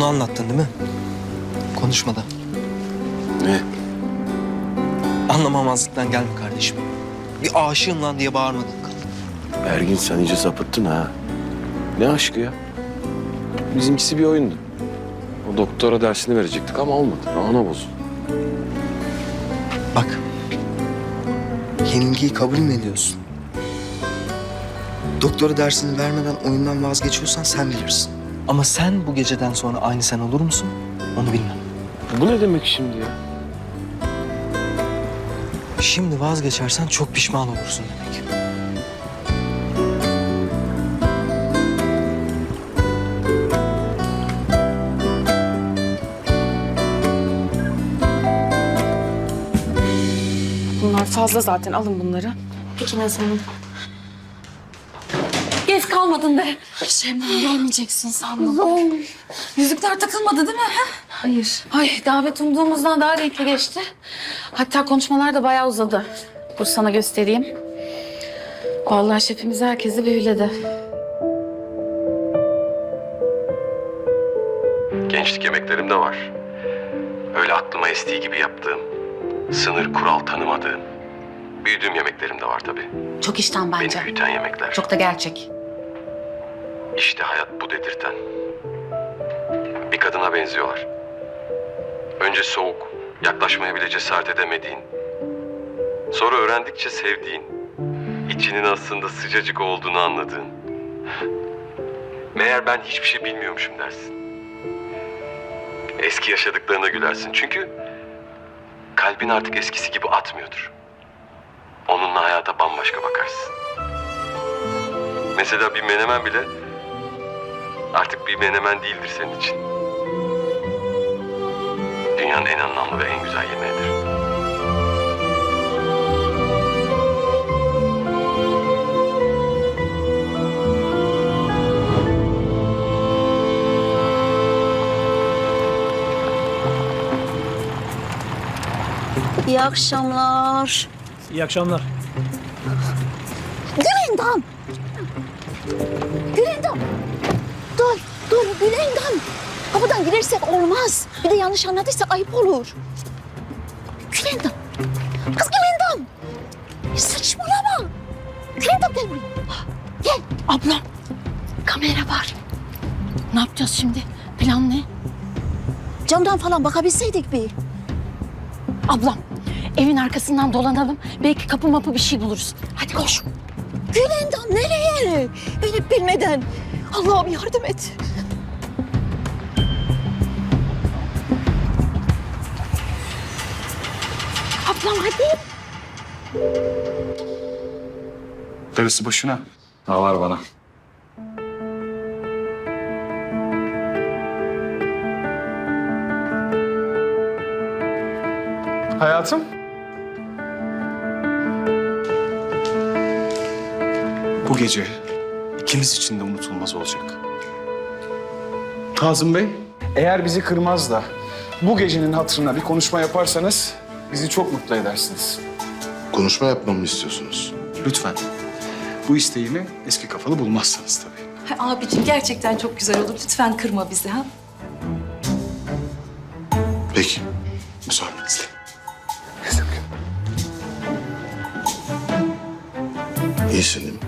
Onu anlattın değil mi? Konuşmada. Ne? Anlamamazlıktan gelme kardeşim. Bir aşığım lan diye bağırmadın. Ergin sen iyice sapıttın ha. Ne aşkı ya? Bizimkisi bir oyundu. O doktora dersini verecektik ama olmadı. Ana bozuldu. Bak. Yenilgiyi kabul mü ediyorsun? Doktora dersini vermeden oyundan vazgeçiyorsan sen bilirsin. Ama sen bu geceden sonra aynı sen olur musun? Onu bilmem. Bu ne demek şimdi ya? Şimdi vazgeçersen çok pişman olursun demek. Bunlar fazla zaten alın bunları. Peki Nazan Hanım. Geç kalmadın be. Şemden gelmeyeceksin sandım. Yüzükler takılmadı değil mi? ha? Hayır. Ay davet umduğumuzdan daha renkli geçti. Hatta konuşmalar da bayağı uzadı. Dur sana göstereyim. Vallahi şefimiz herkesi büyüledi. Gençlik yemeklerim de var. Öyle aklıma estiği gibi yaptığım, sınır kural tanımadığım, büyüdüğüm yemeklerim de var tabii. Çok işten bence. Beni büyüten yemekler. Çok da gerçek. İşte hayat bu dedirten. Bir kadına benziyorlar. Önce soğuk, yaklaşmaya bile cesaret edemediğin. Sonra öğrendikçe sevdiğin. içinin aslında sıcacık olduğunu anladığın. Meğer ben hiçbir şey bilmiyormuşum dersin. Eski yaşadıklarına gülersin. Çünkü kalbin artık eskisi gibi atmıyordur. Onunla hayata bambaşka bakarsın. Mesela bir menemen bile artık bir menemen değildir senin için. Dünyanın en anlamlı ve en güzel yemeğidir. İyi akşamlar. İyi akşamlar. Gülendam. Gülendam. Dur, dur Gülendam. Kapıdan girersek olmaz. Bir de yanlış anladıysak ayıp olur. Gülendam. Kız Gülendam. Saçmalama. Gülendam gel buraya. Gel. Ablam kamera var. Ne yapacağız şimdi? Plan ne? Camdan falan bakabilseydik bir. Ablam evin arkasından dolanalım. Belki kapı mapı bir şey buluruz. Hadi koş. Gülendam nereye? Beni bilmeden. Allah'ım yardım et. Ablam hadi. Darısı başına. Ha var bana. Hayatım. Bu gece ikimiz için de unutulmaz olacak. Kazım Bey, eğer bizi kırmaz da bu gecenin hatırına bir konuşma yaparsanız bizi çok mutlu edersiniz. Konuşma yapmamı istiyorsunuz. Lütfen. Bu isteğimi eski kafalı bulmazsanız tabii. Ha, Abicim gerçekten çok güzel olur. Lütfen kırma bizi ha. Peki. Müsaadenizle. İyisin değil mi?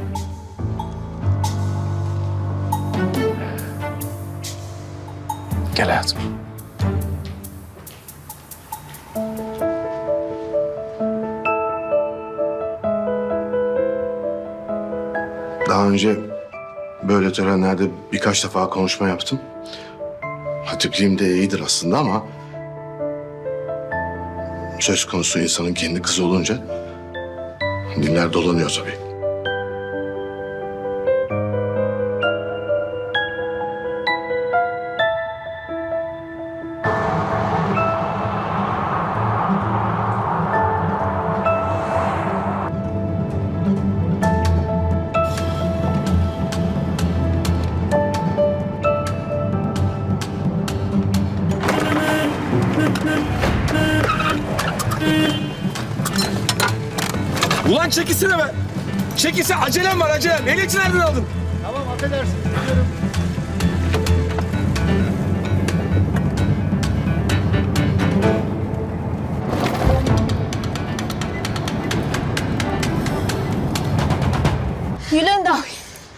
Gel hayatım. Daha önce böyle törenlerde birkaç defa konuşma yaptım. Hatipliğim de iyidir aslında ama... ...söz konusu insanın kendi kızı olunca... ...diller dolanıyor tabii. Ulan çekilsene be. Çekilse acelem var acelem. Ne Ehliyeti nereden aldın? Tamam affedersin. Biliyorum. Yülenda,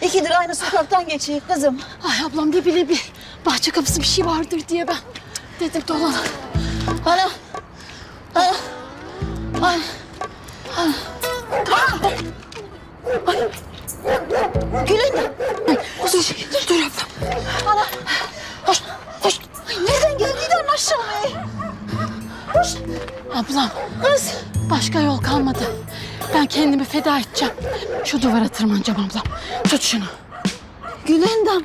ikidir aynı sokaktan geçiyor kızım. Ay ablam ne bileyim bir bahçe kapısı bir şey vardır diye ben dedim dolan. Ana. Ana. Ay. Gülendam. Dur, dur, dur ablam. Ana. Hoş. Hoş. Ay, nereden geldiği de anlaşılmıyor. Hoş. Ablam. Kız. Başka yol kalmadı. Ben kendimi feda edeceğim. Şu duvara tırmanacağım ablam. Tut şunu. Gülendam.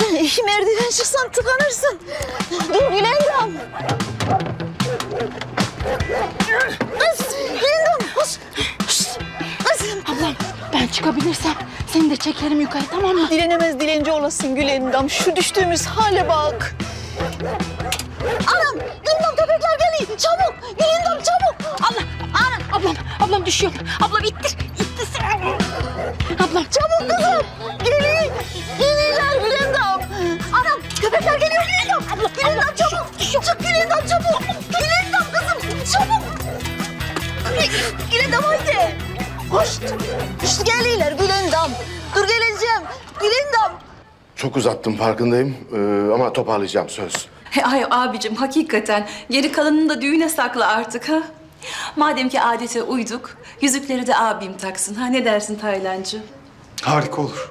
Sen, iki merdiven çıksan tıkanırsın. Dur Gülendam. Kız Gülendam. Kız. Ablam ben çıkabilirsem seni de çekerim yukarı tamam mı? Dilenemez dilenci olasın Gülendam. Şu düştüğümüz hale bak. Anam, Gülendam köpekler geliyor. Çabuk, Gülendam çabuk. Allah. Ana. Ablam. Ablam düşüyorum. Ablam ittir. İttir sen. Ablam. Çabuk kızım. Geliyor. Hoş. İşte geliyorlar Gülendam. Dur geleceğim. Gülendam. Çok uzattım farkındayım ee, ama toparlayacağım söz. He, ay abicim hakikaten geri kalanını da düğüne sakla artık ha. Madem ki adete uyduk, yüzükleri de abim taksın. Ha ne dersin Taylancı? Harika olur.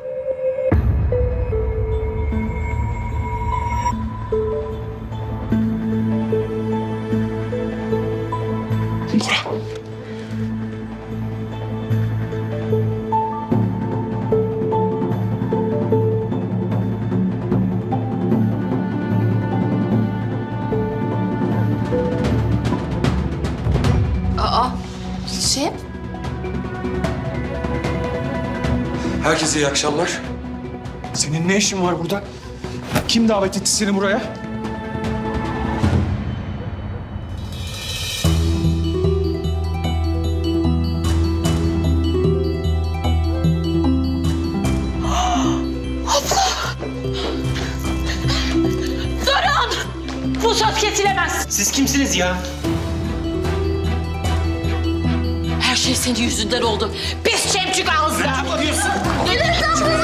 Herkese iyi akşamlar. Senin ne işin var burada? Kim davet etti seni buraya? Bu söz kesilemez. Siz kimsiniz ya? Her şey senin yüzünden oldu. Pis çemçük ağızlı. Ne yapıyorsun? Çekil.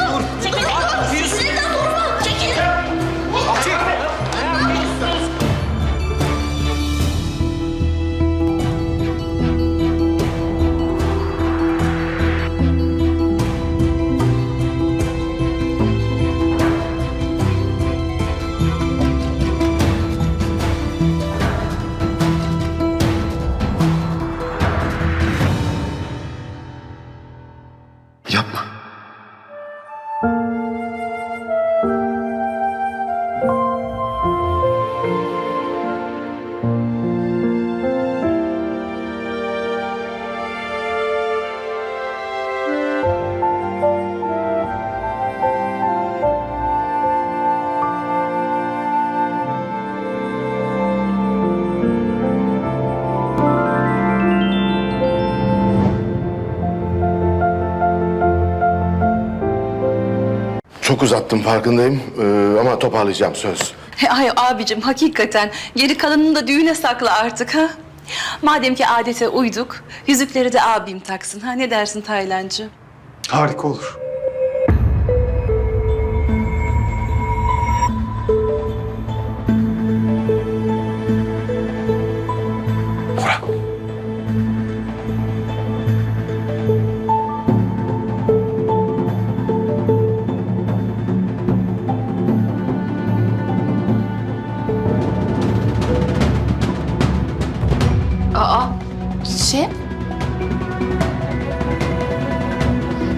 Uzattım farkındayım ee, ama toparlayacağım söz. Ay abicim hakikaten geri kalanını da düğüne sakla artık ha. Madem ki adete uyduk, yüzükleri de abim taksın. Ha ne dersin Taylancı? Harika olur.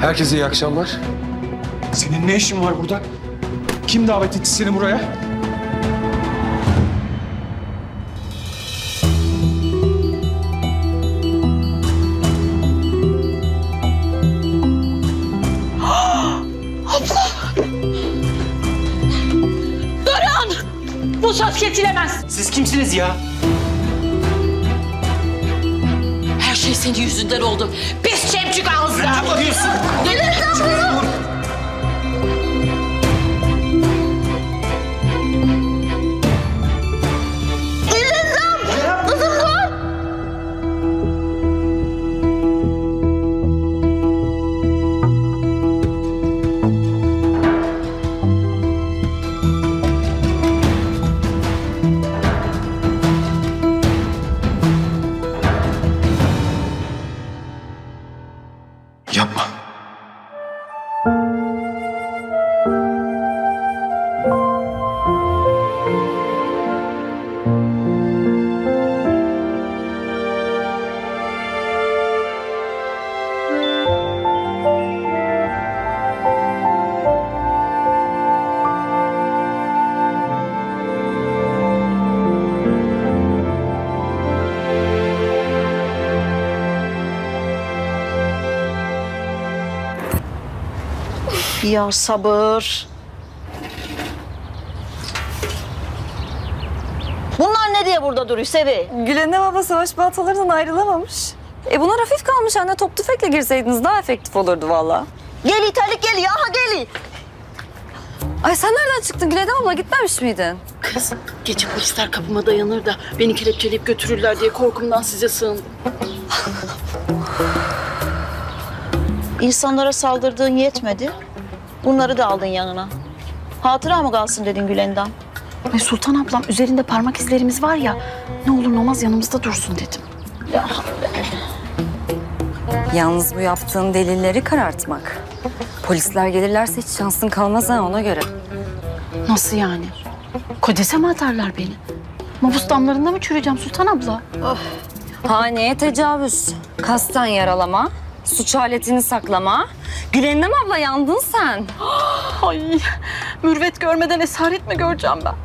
Herkese iyi akşamlar. Senin ne işin var burada? Kim davet etti seni buraya? Bu söz kesilemez. Siz kimsiniz ya? Her şey senin yüzünden oldu. Pis çemçük ağızlı. Ne yapıyorsun? Ya sabır. Bunlar ne diye burada duruyor Sevi? Gülen'e baba savaş baltalarından ayrılamamış. E bunlar hafif kalmış anne. Top tüfekle girseydiniz daha efektif olurdu valla. Gel İtalik gel ya gel. Ay sen nereden çıktın Gülen abla gitmemiş miydin? Kız gece polisler kapıma dayanır da beni kelepçeleyip götürürler diye korkumdan size sığındım. İnsanlara saldırdığın yetmedi. Bunları da aldın yanına. Hatıra mı kalsın dedin Gülendam? Ay Sultan ablam üzerinde parmak izlerimiz var ya ne olur ne olmaz yanımızda dursun dedim. Yalnız bu yaptığın delilleri karartmak. Polisler gelirlerse hiç şansın kalmaz ha ona göre. Nasıl yani? Kodese mi atarlar beni? Mabus damlarında mı çürüyeceğim Sultan abla? Haneye tecavüz, kasten yaralama, suç aletini saklama. Gülen'im abla yandın sen. Ay mürvet görmeden esaret mi göreceğim ben?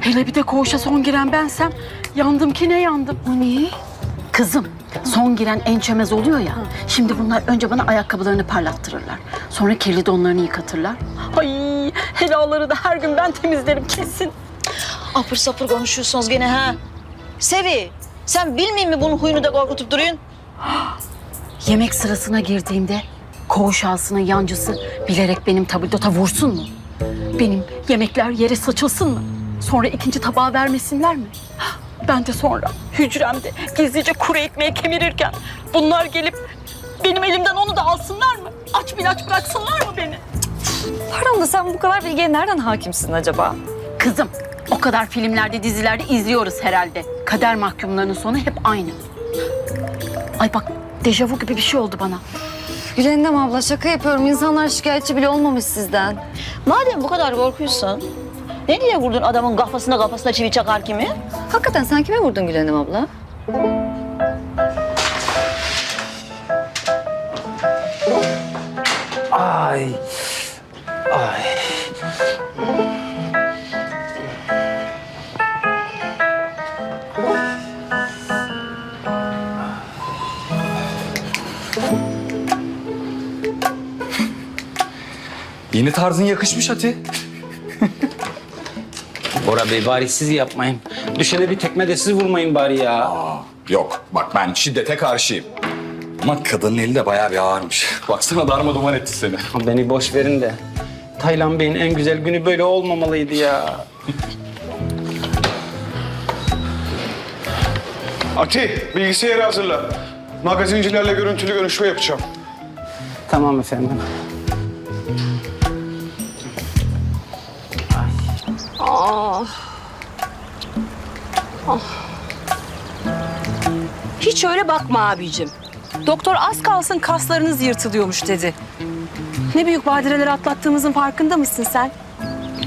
Hele bir de koğuşa son giren bensem yandım ki ne yandım. O niye? Kızım son giren en çömez oluyor ya. Şimdi bunlar önce bana ayakkabılarını parlattırırlar. Sonra kirli donlarını yıkatırlar. Ay helaları da her gün ben temizlerim kesin. Apır sapır konuşuyorsunuz gene ha. Sevi sen bilmiyor mi bunun huyunu da korkutup duruyorsun? Yemek sırasına girdiğimde koğuş ağasının yancısı bilerek benim tabildota vursun mu? Benim yemekler yere saçılsın mı? Sonra ikinci tabağa vermesinler mi? Ben de sonra hücremde gizlice kuru ekmeği kemirirken bunlar gelip benim elimden onu da alsınlar mı? Aç bir aç bıraksınlar mı beni? Pardon da sen bu kadar bilgiye nereden hakimsin acaba? Kızım o kadar filmlerde dizilerde izliyoruz herhalde. Kader mahkumlarının sonu hep aynı. Ay bak dejavu gibi bir şey oldu bana. Gülen'im abla şaka yapıyorum. İnsanlar şikayetçi bile olmamış sizden. Madem bu kadar korkuyorsun ne diye vurdun adamın kafasına kafasına çivi çakar kimi? Hakikaten sen kime vurdun Gülen'im abla? Ay. Yeni tarzın yakışmış Ati. Bora Bey bari siz yapmayın. Düşene bir tekme de siz vurmayın bari ya. Yok bak ben şiddete karşıyım. Ama kadının eli de bayağı bir ağırmış. Baksana darma duman etti seni. Beni boş verin de. Taylan Bey'in en güzel günü böyle olmamalıydı ya. Ati bilgisayarı hazırla. Magazincilerle görüntülü görüşme yapacağım. Tamam efendim. Hiç öyle bakma abicim. Doktor az kalsın kaslarınız yırtılıyormuş dedi. Ne büyük badireler atlattığımızın farkında mısın sen?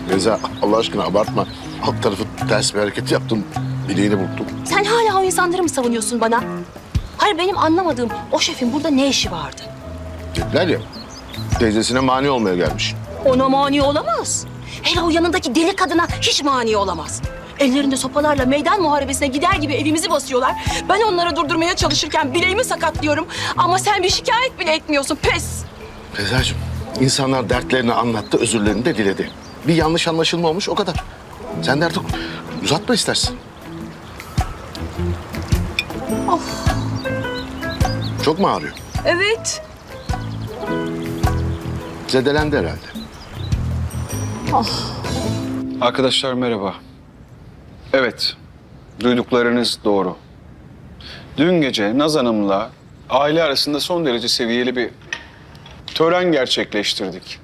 Reza Allah aşkına abartma. Alt tarafı ters bir hareket yaptım. Bileğini burktum. Sen hala o insanları mı savunuyorsun bana? Hayır benim anlamadığım o şefin burada ne işi vardı? Dediler ya. Teyzesine mani olmaya gelmiş. Ona mani olamaz. Hele o yanındaki deli kadına hiç mani olamaz. Ellerinde sopalarla meydan muharebesine gider gibi evimizi basıyorlar. Ben onları durdurmaya çalışırken bileğimi sakatlıyorum. Ama sen bir şikayet bile etmiyorsun. Pes. Rezacığım insanlar dertlerini anlattı, özürlerini de diledi. Bir yanlış anlaşılma olmuş o kadar. Sen de artık uzatma istersin. Çok mu ağrıyor? Evet. Zedelendi herhalde. Arkadaşlar merhaba. Evet, duyduklarınız doğru. Dün gece Naz Hanım'la aile arasında son derece seviyeli bir tören gerçekleştirdik.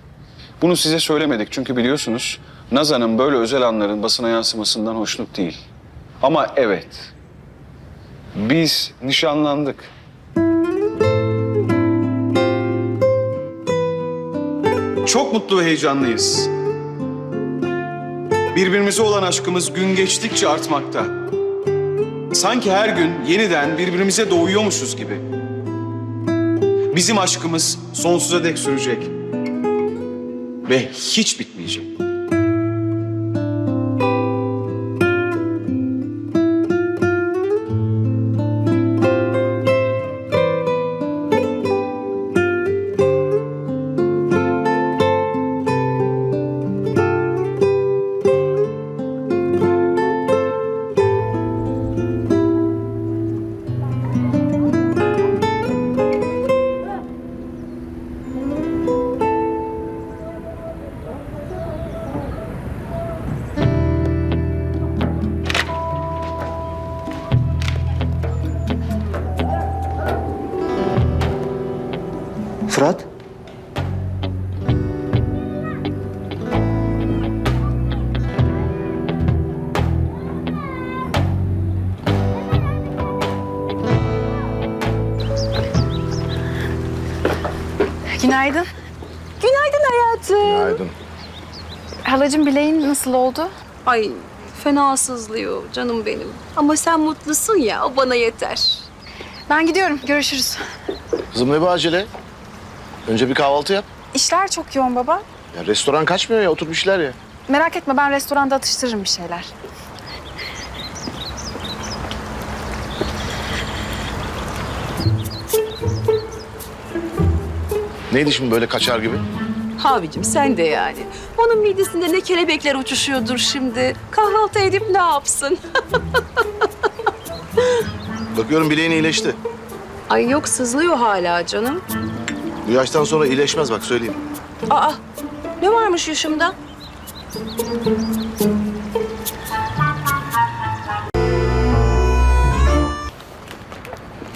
Bunu size söylemedik çünkü biliyorsunuz Naz Hanım böyle özel anların basına yansımasından hoşnut değil. Ama evet, biz nişanlandık. Çok mutlu ve heyecanlıyız. Birbirimize olan aşkımız gün geçtikçe artmakta. Sanki her gün yeniden birbirimize doğuyormuşuz gibi. Bizim aşkımız sonsuza dek sürecek. Ve hiç bitmeyecek. Halacığım bileğin nasıl oldu? Ay fena sızlıyor canım benim. Ama sen mutlusun ya o bana yeter. Ben gidiyorum. Görüşürüz. Kızım ne bu acele? Önce bir kahvaltı yap. İşler çok yoğun baba. Ya restoran kaçmıyor ya otur bir şeyler ya. Merak etme ben restoranda atıştırırım bir şeyler. Neydi şimdi böyle kaçar gibi? Abicim sen de yani. Onun midesinde ne kelebekler uçuşuyordur şimdi. Kahvaltı edip ne yapsın? Bakıyorum bileğin iyileşti. Ay yok sızlıyor hala canım. Bu yaştan sonra iyileşmez bak söyleyeyim. Aa ne varmış yaşımda?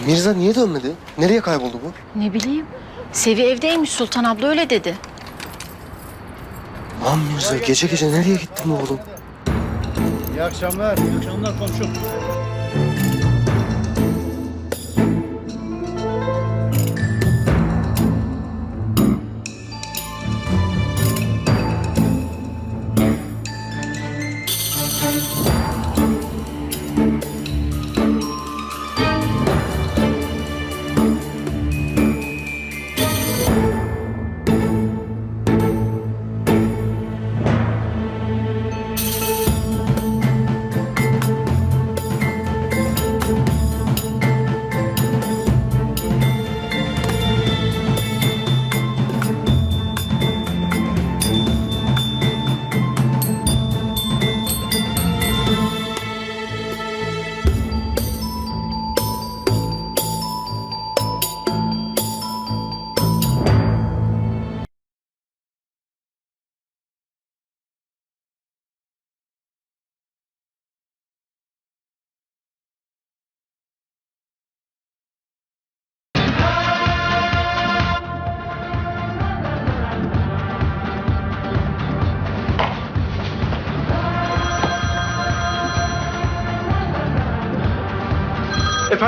Mirza niye dönmedi? Nereye kayboldu bu? Ne bileyim. Sevi evdeymiş Sultan abla öyle dedi. Lan Mirza gece gece nereye gittin oğlum? İyi akşamlar. İyi akşamlar komşum.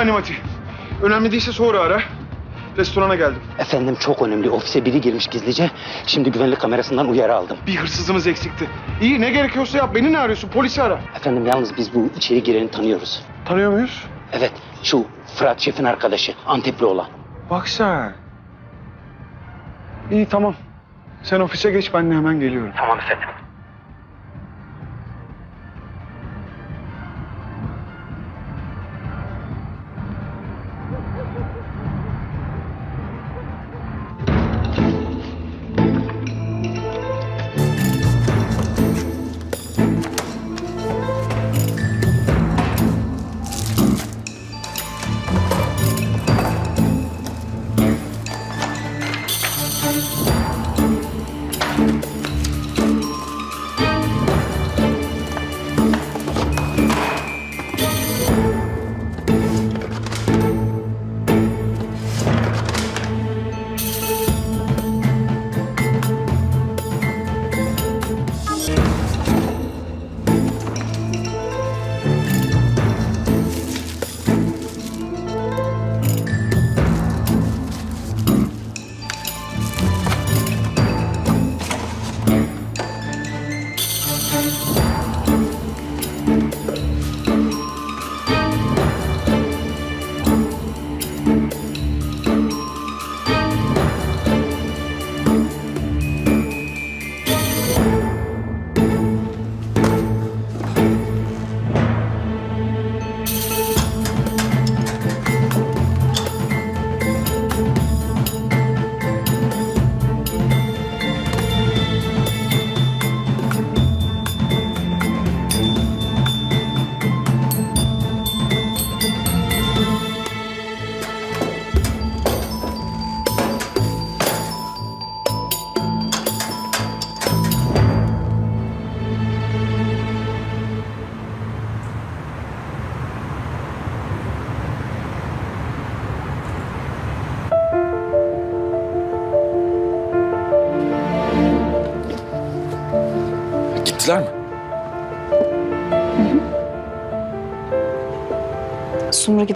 Efendim Ati. Önemli değilse sonra ara. Restorana geldim. Efendim çok önemli. Ofise biri girmiş gizlice. Şimdi güvenlik kamerasından uyarı aldım. Bir hırsızımız eksikti. İyi ne gerekiyorsa yap. Beni ne arıyorsun? Polisi ara. Efendim yalnız biz bu içeri gireni tanıyoruz. Tanıyor muyuz? Evet şu Fırat Şef'in arkadaşı Antepli olan. Bak sen. İyi tamam. Sen ofise geç ben de hemen geliyorum. Tamam efendim.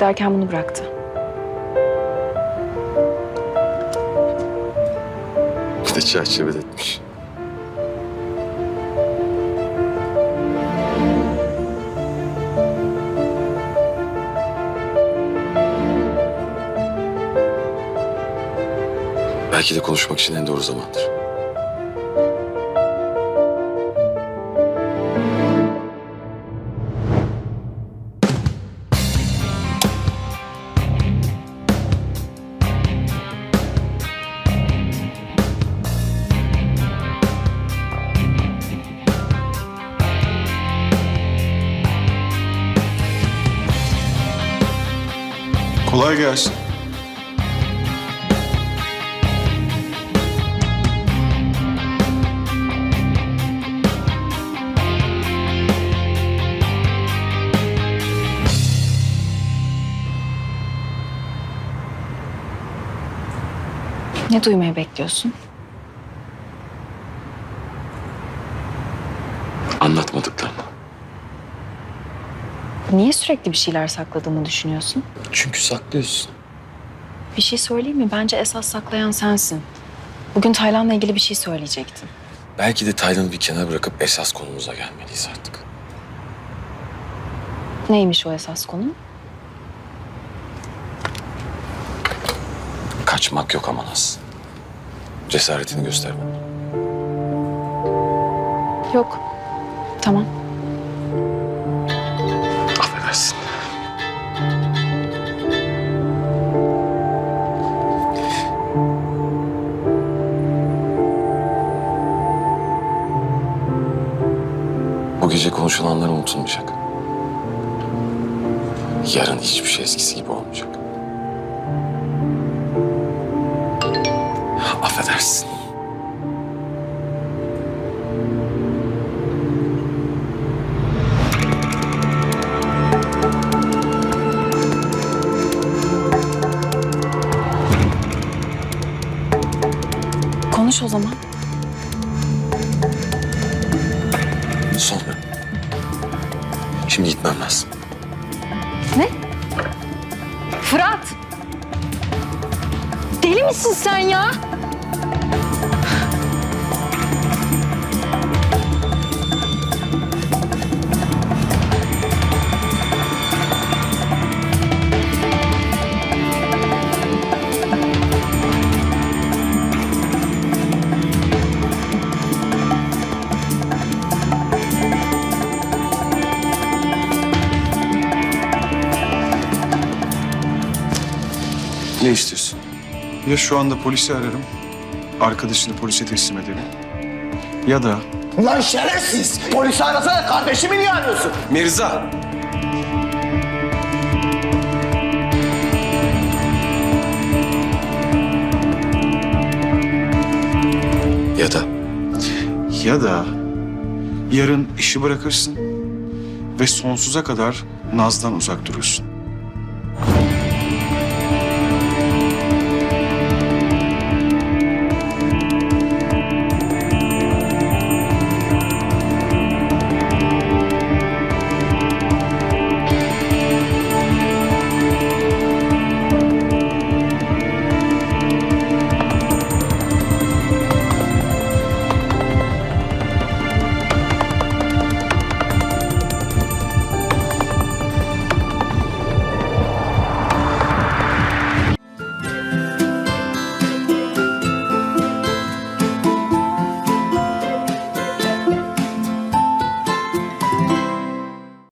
giderken bunu bıraktı. Bir de çerçevede etmiş. Belki de konuşmak için en doğru zamandır. Kolay gelsin. Ne duymayı bekliyorsun? Niye sürekli bir şeyler sakladığımı düşünüyorsun? Çünkü saklıyorsun. Bir şey söyleyeyim mi? Bence esas saklayan sensin. Bugün Taylan'la ilgili bir şey söyleyecektin. Belki de Taylan'ı bir kenara bırakıp esas konumuza gelmeliyiz artık. Neymiş o esas konu? Kaçmak yok Amanas. Cesaretini gösterme. Yok. Tamam. Gece konuşulanlar unutulmayacak. Yarın hiçbir şey eskisi gibi olmayacak. Affedersin. Konuş o zaman. Ya şu anda polisi ararım, arkadaşını polise teslim ederim. Ya da Lan şerefsiz! Polisi arasana kardeşimi niye arıyorsun? Mirza! Ya da ya da yarın işi bırakırsın ve sonsuza kadar Naz'dan uzak durursun.